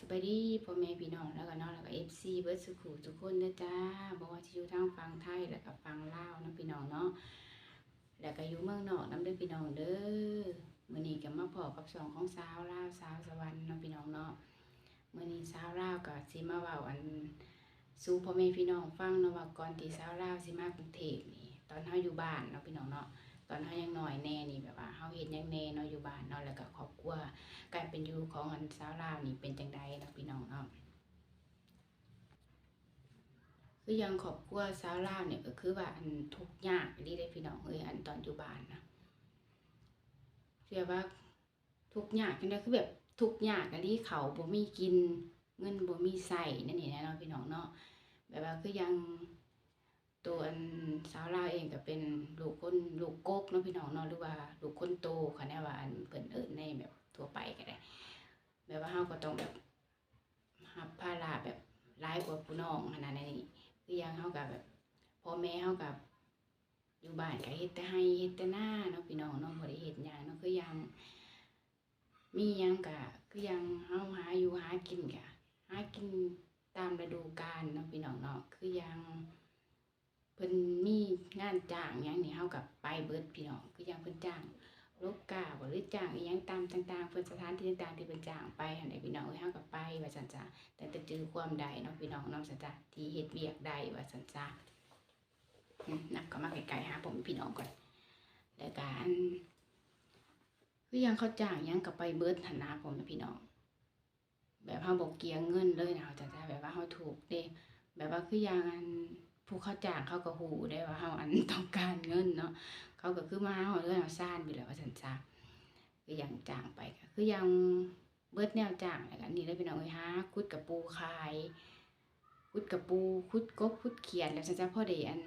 สบายดีพ่อแม่พี่น้องแล้วก็เนาะแล้วก็ FC เบิร์ดสุขุทุกคนเด้อจ้าบ่ว่าสิอยู่ทางฝั่งไทยแล้วก็ฝั่งลาวนาะพี่น้องเนาะแล้วก็อยู่เมืองนอกนํเด้อพี่น้องเด้อมื้อนี้ก็มาพอกับสองของสาวลาวสาวสวรรค์นาะพี่น้องเนาะมื้อนี้สาวลาวก็สิมาเว้าอันสู่พ่อแม่พี่น้องฟังเนาะว่าก่อนที่สาวลาวสิมากรุงเทพนี่ตอนเฮาอยู่บ้านนาะพี่น้องเนาะ ตอนเฮายังน้อยแน่นี่แบบว่าเฮาเฮ็ดยังแน่เนาะอยู่บ้านเนาะแล้วก็ครอบครัวการเป็นอยู่ของอันสาวลาวนี่เป็นจังใดเนาะพี่น้องเนาะคือยังครอบครัวสาวลาวเนี่ยก็คือว่าอันทุกข์ยากอีหลีได้พี่น้องเอ้ยอันตอนอยู่บ้านนะเรียกว่าทุกข์ยากจังไดคือแบบทุกข์ยากอีหลีเขาบ่มีกินเงินบ่มีใช้นั่นนี่แหละเนาะพี่น้องเนาะแบบว่าคือยัง ตัวอันสาวลาวเองก็เป็นลูกคนลูกกกเนาะพี่น้องเนาะหรือว่าลูกคนโตค่ะแน่ว่าอันเพิ่นเอิ้นในแบบทั่วไปก็ได้แบบว่าเฮาก็ต้องแบบรับภาระแบบหลายกว่าผู้น้องขนาดนี้คือย่างเฮากับแบบพ่อแม่เฮากับอยู่บ้านก็เฮ็ดแต่ให้เฮ็ดแต่หน้าเนาะพี่น้องเนาะบ่ได้เฮ็ดหยังเนาะคือย่างมียังก็คือย่างเฮาหาอยู่หากินก็หากินตามฤดูกาลเนาะพี่น้องเนาะคือย่าง เพิ่นมีงานจ้างหยังนี่เฮากับไปเบิดพี่น้องคืออย่างเพิ่นจ้างลูกกาบ่หรือจ้างอีหยังตามต่างๆเพิ่นสถานที่ต่างๆที่เพิ่นจ้างไปหั่นน่ะพี่น้องเอ้ยเฮาก็ไปว่าซั่นจ้ะแต่แต่จือความใดเนาะพี่น้องเนาะซั่นจ้ะที่เฮ็ดเวียกได้ว่าซั่นจ้ะนักก็มาไกลๆหาผมพี่น้องก่อนแล้วก็อันคือยังเขาจ้างยังก็ไปเบิดหั่นะผมพี่น้องแบบเฮาบ่เกียงเงินเลยนะจ้ะจ้ะแบบว่าเฮาถูกเด้แบบว่าคืออย่างอัน ผู้เขาจ้างเขาก็ฮู้ได้ว่าเฮาอันต้องการเงินเนาะเขาก็คือมาเอาเรื่องเอาซ่านไปแล้วว่าสันจ้าคืออย่างจ้างไปก็คืออย่างเบิดแนวจ้างอะไรกันนี่เลยพี่น้องเอ้ฮะคุดกับปูขายคุดกับปูคุดกบคุดเขียนแล้วสันจ้าพ่อได้อัน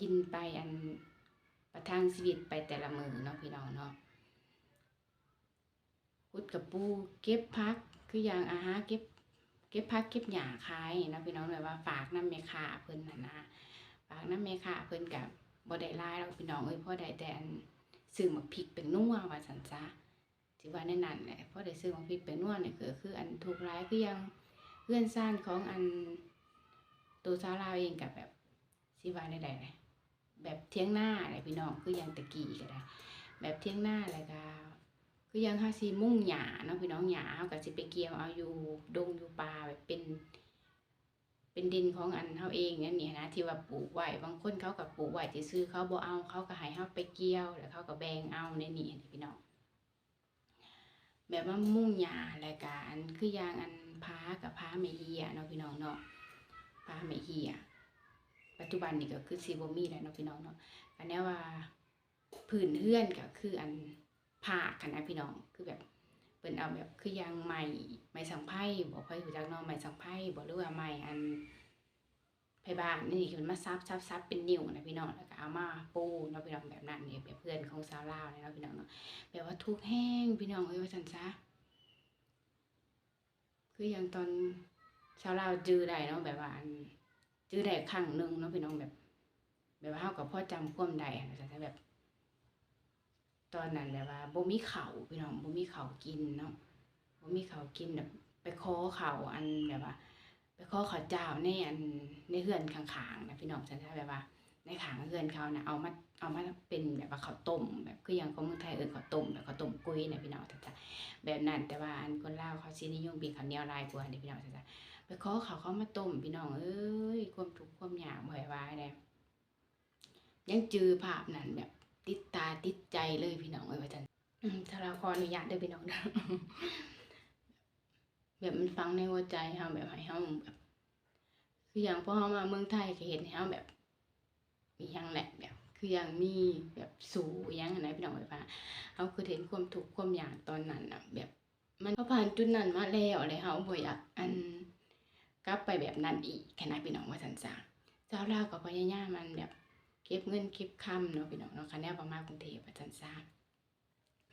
กินไปอันประทังชีวิตไปแต่ละมือเนาะพี่น้องเนาะคุดกับปูเก็บพักคืออย่างอาหารเก็บ เก็บพักเก็บหญ้าขายนาะพี่น้องเลยว่าฝากน้ำเมคาเพิ่นนะนะฝากน้ำเมคาเพิ่นกับบ่ได้หลายหรอกพี่น้องเอ้ยพ่อได้แต่อันซื้อมักพริกเป็นนัวว่าซั่นซะสิว่าแน่นั่นแหละพ่อได้ซื้อมักพริกเป็นนัวนี่ก็คืออันถูกหลายคือยังเพื่อนซ่านของอันตัวสาลาวเองกับแบบสิว่าได้ๆเลยแบบเที่ยงหน้าอะไรพี่น้องคือยังตะกี้ก็ได้แบบเที่ยงหน้าแล้วก็ คือยังเฮาสิมุ่งหญ้าเนาะพี่น้องหญ้าเฮาก็สิไปเกี่ยวเอาอยู่ดงอยู่ป่าแบบเป็น เป็นดินของอันเฮาเองนั่นนี่นะที่ว่าปลูกไว้บางคนเขาก็ปลูกไว้ที่ซื้อเขาบ่เอาเขาก็ให้เฮาไปเกี่ยว แล้วเขาก็แบ่งเอาในนี่พี่น้องแบบว่ามุ่งหญ้าแล้วก็อันคืออย่างอันพากับพาไม่เฮียเนาะพี่น้องเนาะพาไม่เฮียปัจจุบันนี่ก็คือสิบ่มีแล้วเนาะพี่น้องเนาะอันนี้ว่าพื้นเฮื่อนก็คืออัน ผ้ากันะพี่น้องคือแบบเปิ้นเอาแบบคือยังใหม่ไม้สังไพ่บ่ค่อยรู้จักเนาะไม้สังไพ่บ่หรือว่าไม้อันไผบ้านนี่คือมาซับซับซับเป็นนิ้วนะพี่น้องแล้วก็เอามาปูเนาะพี่น้องแบบนั้นเนี่แบบเพื่อนของสาวลาวเนี่ยเนาะพี่น้องเนาะแบบว่าทุกแห้งพี่น้องเอ้ยว่าซั่นซะคืออย่างตอนชาวลาวจื้อได้เนาะแบบว่าอันจื้อได้ครั้งหนึ่งเนาะพี่น้องแบบ แบบว่าเฮาก็พ่อจำความได้อะนะแต่แบบ ตอนนั้นแบบว่าบ่มีเขาพี่น้องบ่มีเขากินเนาะบ่มีเขากินแบบไปขอข้าอันแบบว่า ไปขอข้าเจ้าในอันในเฮือนข้างๆนะพี่น้องจังซี่แบบว่า ในขางเฮือนเขานะเอามาเอามาเป็นแบบว่าข้าวต้ม แบบคืออย่างของเมืองไทยเอิ้นข้าวต้มแบบข้าวต้มกุ้ยนะพี่น้องจังซี่แบบนั้นแต่ว่าอันคนลาวเขาสินิยมกินข้าวเหนียวลายกว่าเด้พี่น้องจังซี่ไปขอข้าเขามาต้มพี่น้องเอ้ยความทุกข์ความยากบ่ให้ว่าเด้ยังจือภาพนั้นแบบ ติดตาติดใจเลยพี่น้องเอ้ยว่าจันอืมถ้าเราขออนุญาตเด้อพี่น้องเด้แบบมันฟังในหัวใจเฮาแบบให้เฮาแบบคืออย่างพอเฮามาเมืองไทยก็เห็นให้เฮาแบบ มีหยังแหละแบบ คืออย่างมีแบบสูอิหยังหั้นนะพี่น้องเอ้ยว่าเฮาคือเห็นความทุกข์ความอยากตอนนั้นน่ะ แบบ มันผ่านจุดนั้นมาแล้วเลยเฮาบ่อยากอันกลับไปแบบนั้นอีกแค่นั้นพี่น้องว่าซั่นซะชาวลาวก็พยายามมันแบบ เก็บเงินเก็บคำเนาะพี่น้องเนาะคะแนนประมาณกรุงเทพอาจารย์ทราบ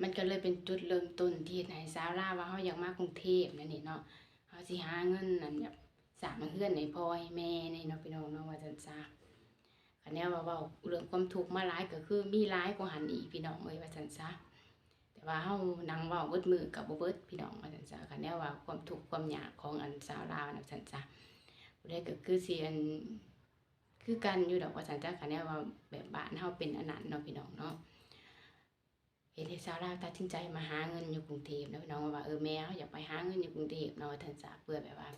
มันก็เลยเป็นจุดเริ่มต้นที่ในสาวลาว่าเขาอยากมากรุงเทพนั่นนี่เนาะเขาสิหาเงินนั่นแบบสามเพื่อนในพ่อให้แม่นี่เนาะพี่น้องเนาะวาอาจารย์ทราบคะแนนว่าว้าเรื่องความทุกมาหลายก็คือมีหลายกว่าหันอีกพี่น้องเอ้ยวาอาจารย์ทราบแต่ว่าเฮานังว้าเบิดมือก็บ่เบิดพี่น้องว่าซั่นซะก็แนวว่าความทุกความยากของอันสาวลาวน่ะซั่นซะผู้ใดก็คือสิอัน คือกันอยู่ดอกว่าซั่นซะก็แนวว่าแบบบ้านเฮาเป็นอันนั้นเนาะพี่น้องเนาะเฮ็ดให้สาวลาวตัดสินใจมาหาเงินอยู่กรุงเทพเนาะพี่น้องว่าเออแม่เฮาอยากไปหาเงินอยู่กรุงเทพเนาะว่านซะเพื่อแบบว่า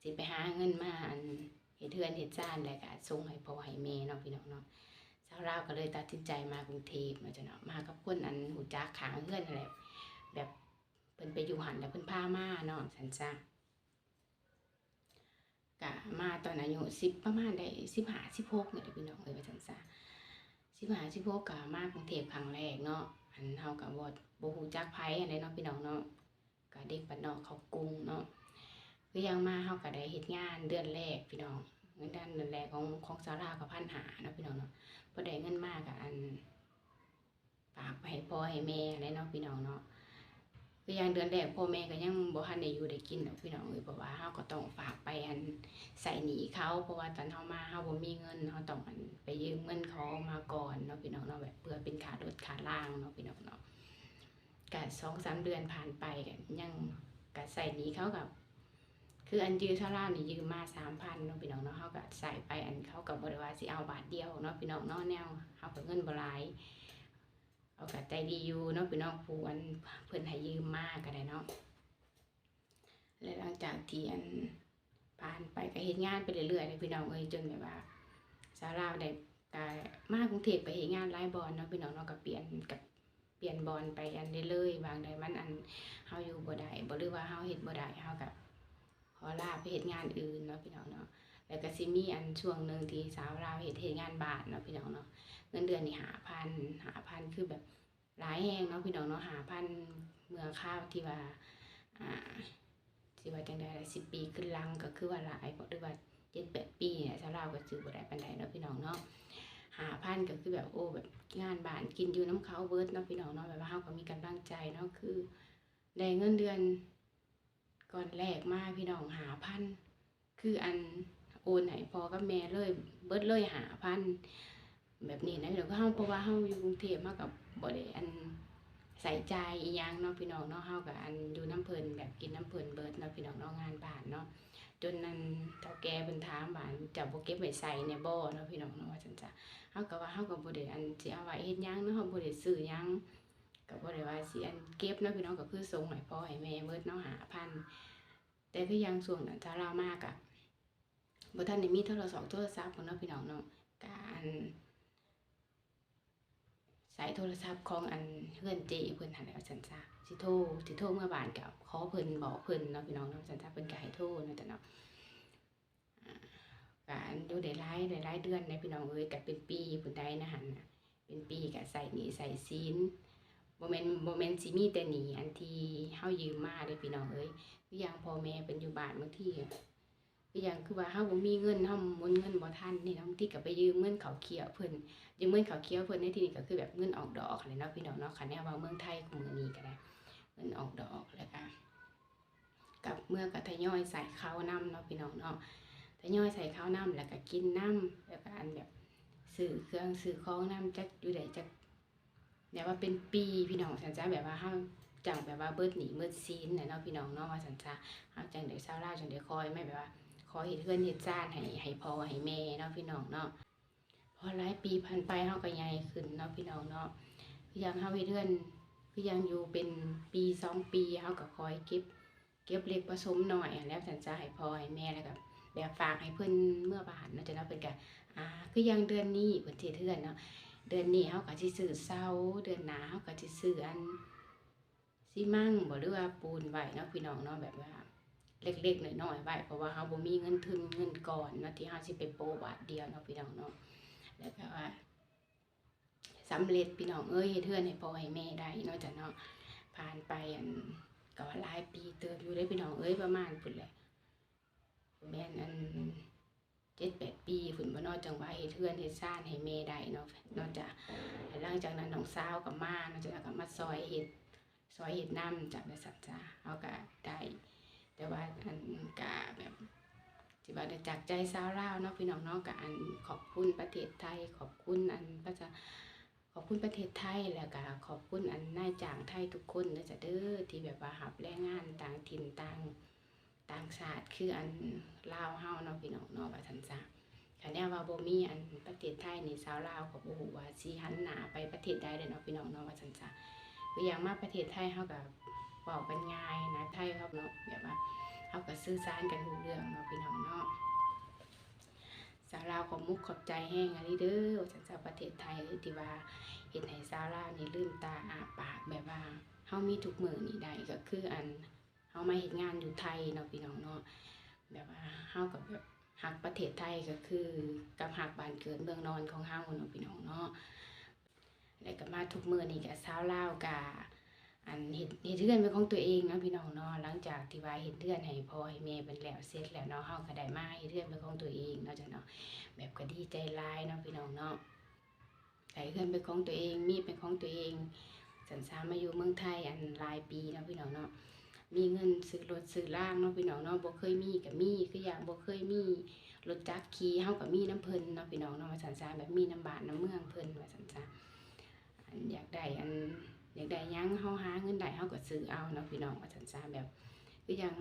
สิไปหาเงินมาอันเฮ็ดเฮือนเฮ็ดซ่านแล้วก็ส่งให้พ่อให้แม่เนาะพี่น้องเนาะสาวลาวก็เลยตัดสินใจมากรุงเทพเนาะจ้ะเนาะมากับคนอันหูจักขางเพื่อนนั่นแบบเพิ่นไปอยู่หันแล้วเพิ่นพามาเนาะสันซะ กะมาตอนอายุสิบประมาณได้สิบห้าสิบหกเนี่ยเด้อพี่น้องเอ้ยว่าสันซะสิบห้าสิบหกกะมากรุงเทพครั้งแรกเนาะอันเฮากับบ่บ่ฮู้จักไผอันใดเนาะพี่น้องเนาะกะเด็กบ้านอกเขากรุงเนาะคือยังมาเฮาก็ได้เฮ็ดงานเดือนแรกพี่น้องเงินดือนเดือนแรกของของสาวลาวก็พันหาเนาะพี่น้องเนาะพอได้เงินมากกับอันฝากไปให้พ่อให้แม่อะไรเนาะพี่น้องเนาะ คือย่างเดือนแรกพ่อแม่ก็ยังบ่ทันได้อยู่ได้กินดอกพี่น้องเอ้ยเพราะว่าเฮาก็ต้องฝากไปอันใส่หนีเขา เพราะว่าตอนเฮามาเฮาบ่มีเงินเฮาต้องอันไปยืมเงินเขามาก่อนเนาะพี่น้องเนาะแบบเพื่อเป็นค่ารถค่าล่างเนาะพี่น้องเนาะก็สองสามเดือนผ่านไปก็ยังก็ใส่หนีเขากับคืออันยืมเท่าล่านี่ยืมมาสามพันเนาะพี่น้องเนาะเขาก็ใส่ไปอันเขากับบริวารสิเอาบาทเดียวเนาะพี่น้องเนาะแนวเขากับเงินบหลาย เอากับใจดีอยู่เนาะพี่น้องผู้อันเพิ่อนให้ยืมมากก็ได้เนาะและหลังจากที่อันผ่านไปก็เฮ็ดงานไปเรื่อยๆเลยพี่น้องเอ้ยจนแบบว่าสาวลาวได้ก็มากรุงเทพไปเฮ็ดงานหลายบอลเนาะพี่น้องเนาะก็เปลี่ยนกับเปลี่ยนบอลไปอันเรื่อยๆบางใดมันอันเฮาอยู่บ่ได้บ่หรือว่าเฮาเฮ็ดบ่ได้เฮาก็ขอลาไปเฮ็ดงานอื่นเนาะพี่น้องเนาะ แล้วก็สิมีอันช่วงหนึ่งที่สาวลาวเฮ็ดเฮ็ดงานบานเนาะพี่น้องเนาะเงินเดือนนี่หาพันหาพันคือแบบหลายแฮงเนาะพี่น้องเนาะหาพันเมื่อข้าวที่ว่าอ่าสิว่าจังได๋ล่ะสิบปีขึ้นลังก็คือว่าหลายบ่หรือว่าเจ็ดแปดปีเนี่ยสาวลาวก็ซื้อบ่ได้ปานใดเนาะพี่น้องเนาะหาพันก็คือแบบโอ้แบบงานบ้านกินอยู่น้ำเขาเบิร์ดเนาะพี่น้องเนาะแบบว่าเฮาก็มีกำลังใจเนาะคือได้เงินเดือนก่อนแรกมาพี่น้องหาพันคืออัน โอนให้พ่อกับแม่เลย เบิดเลยหาพันแบบนี้นะพี่น้องก็เฮาเพราะว่าเฮาอยู่กรุงเทพมากับบ่ได้อันใส่ใจอีหยังเนาะพี่น้องเนาะเฮากับอันอยู่น้ำเพลินแบบกินน้ำเพลินเบิดเนาะพี่น้องเนาะงานบ้านเนาะจนนั้นเฒ่าแก่เพิ่นถามว่าจ้าบ่เก็บไว้ใส่ในบ่เนาะพี่น้องเนาะว่าจังซั่นเฮาก็ว่าเฮาก็บ่ได้อันสิเอาไว้เฮ็ดหยังเนาะเฮาบ่ได้ซื้อหยังก็บ่ได้ว่าสิอันเก็บเนาะพี่น้องก็คือส่งให้พ่อให้แม่เบิดเนาะหาพันแต่คือยังส่วนนั้นถ้าเรามากอะ บ่ทันได้มีโทรศัพท์โทรศัพท์ของเนาะพี่น้องเนาะการใช้โทรศัพท์ของอันเพื่อนเจเพิ่อนหันแล้วจันซะสิโทรสิโทรเมื่อบานกับขอเพิ่นบอกเพิ่นเนาะพี่น้องเนาะจันซะเพิ่นก็ให้โทรเนาะแต่เนาะการอยู่ได้หลายได้หลายเดือนในพี่น้องเอ้ยก็เป็นปีพุ่นใดนะหันน่ะเป็นปีก็ใส่หนี้ใส่สินบ่แม่นบ่แม่นสิมีแต่หนี้อันที่เฮายืมมาเด้พี่น้องเอ้ยออย่างพ่อแม่เป็นอยู่บ้านบางที อย่างคือว่าเฮาบ่มีเงินเฮาหมุนเงินบ่ทันนี่เนาะบางทีก็ไปยืมเงินเขาเขียวเพิ่นยืมเงินเขาเขียวเพิ่นในที่นี้ก็คือแบบเงินออกดอกเลยเนาะพี่น้องเนาะคันแนวว่าเมืองไทยของมื้อนี้ก็ได้เงินออกดอกแล้วก็กับเมื่อก็ทยอยใส่ข้าวน้ำเนาะพี่น้องเนาะทยอยใส่ข้าวน้ำแล้วก็กินน้ำแล้วก็อันแบบซื้อเครื่องซื้อของน้ำจักอยู่ได้จักแบบว่าเป็นปีพี่น้องสันจ้าแบบว่าเฮาจังแบบว่าเบิดหนีเบิดซีนเนาะพี่น้องเนาะว่าสันจ้าเฮาจังได้เศร้าล่าจังได้คอยไม่แบบว่า ขอเฮ็ดเฮือนเฮ็ดซ่านให้ให้พ่อให้แม่เนาะพี่น้องเนาะพอหลายปีผ่านไปเฮาก็ใหญ่ขึ้นเนาะพี่น้องเนาะคือยังเฮาเฮ็ดเฮือนคือยังอยู่เป็นปีสองปีเฮาก็คอยเก็บ เก็บเล็กผสมหน่อยแล้วสันจะให้พ่อให้แม่แล้วก็แบบฝากให้เพิ่อนเมื่อบานเนาะจะเนาะเพิ่นก็อ่าคือยังเดือนนี้เพิ่นสิเฮ็ดเฮือนเนาะเดือนนี้เฮาก็สิซื้อเสาเดือนหน้าเฮาก็สิซื้ออันซีมั่งบ่หรือว่าปูนไว้เนาะพี่น้องเนาะแบบว่า เล็กๆน้อยๆไว้เพราะว่าเราบ่มีเงินทุนเงินก่อนเนาะที่เราสิไปโปะบาทเดียวเนาะพี่น้องเนาะแล้วก็ว่าสำเร็จพี่น้องเอ้ยเฮเทือนให้พ่อให้แม่ได้เนาะจ้ะเนาะผ่านไปอันก็ว่าหลายปีเติบอยู่ได้พี่น้องเอ้ยประมาณพุ่นแหละแม่นอันเจ็ดแปดปีฝุ่นบ่นอกจังว่าเฮเทือนเฮซ่านให้แม่ได้เนาะนอกจากหลังจากนั้นน้องสาวก็มาเนาะจ้ะก็มาซอยเฮ็ดซอยเฮ็ดน้ำจากบริษัทจ้าเฮาก็ได้ แต่ว่าอันกะแบบสิว่าได้จากใจสาวลาวเนาะพี่น้องเนาะกะอันขอบคุณประเทศไทย ขอบคุณอันพระจ้าขอบคุณประเทศไทยแล้วก็ขอบคุณอันนายจ้างไทยทุกคนนะจ๊ะเด้อที่แบบว่าหับแรงงานต่างถิ่นต่างต่างชาติคืออันลาวเฮาเนาะพี่น้องเนาะว่าซั่นซะคันแนว่าบ่มีอันประเทศไทยนี่ชาวลาวก็บ่ฮู้ว่าสิหันหน้าไปประเทศใดเด้เนาะพี่น้องเนาะว่าซั่นซะคืออย่างมาประเทศไทยเฮาก็ เว้ากันง่ายนะไทยเขาเนาะแบบว่าเฮาก็สื่อสารกันรู้เรื่องเนาะพี่น้องเนาะสาวลาวขอมุกขอบใจแห้งอันนี้เด้อว่าจากประเทศไทยที่ว่าเห็นให้สาวลาวนี่ลืมตาอาปากแบบว่าเฮามีทุกมือนี่ได้ก็คืออันเฮามาเฮ็ดงานอยู่ไทยเนาะพี่น้องเนาะแบบว่าเฮากับแบบฮักประเทศไทยก็คือกับฮักบ้านเกิดเมืองนอนของเฮาเนาะพี่น้องเนาะแล้วก็มาทุกมือนี่ก็สาวลาวก็ อันเฮ็ดเฮ็ดเรือนเป็นของตัวเองเนาะพี่น้องเนาะหลังจากที่ว่าเฮ็ดเรือนให้พ่อให้แม่เป็นแล้วเสร็จแล้วเนาะเฮาก็ได้มาเฮ็ดเรือนเป็นของตัวเองเนาะจ้ะเนาะแบบก็ดีใจลายเนาะพี่น้องเนาะใส่เงินเป็นของตัวเอง มีเป็นของตัวเองสันสามาอยู่เมืองไทยอันหลายปีเนาะพี่น้องเนาะมีเงินซื้อรถซื้อล่างเนาะพี่น้องเนาะบ่เคยมีก็มีคืออย่างบ่เคยมีรถจักรขี่เฮาก็มีน้ำเพลินเนาะพี่น้องเนาะว่าสันสาแบบมีน้ำบานน้ำเมืองเพลินว่าสันสาอันอยากได้อัน อยากได้ยังเฮาหาเงินได้เฮาก็ซื้อเอาเนาะพี่น้องว่าสันสาแบบคืออย่าง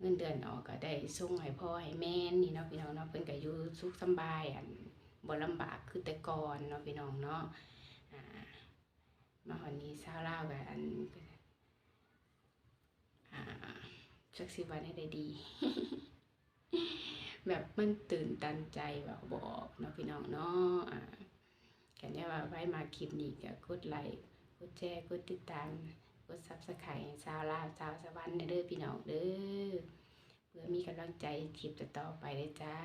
เงินเดือนออกก็ได้ส่งให้พ่อให้แม่นี่เนาะพี่น้องเนาะเพิ่นก็อยู่สุขสบายอันบ่ลำบากคือแต่ก่อนเนาะพี่น้องเนาะอ่ามาวันนี้ชาวลาวก็อันอ่าสักสิวันให้ได้ดี แบบมันตื่นตันใจแบบบอกเนาะพี่น้องเนาะอ่าแค่นี้ว่าไว้มาคลิปนี้ก็กดไลค์ กดแชร์กดติดตามกดซับสไครต์ชาวลาวสาวสวรรค์เด้อพี่น้องเด้อเพื่อมีกำลังใจคลิปต่อไปเลยจ้า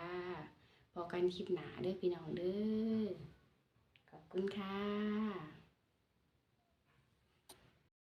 พอกันคลิปหนาเด้อพี่น้องเด้อขอบคุณค่ะ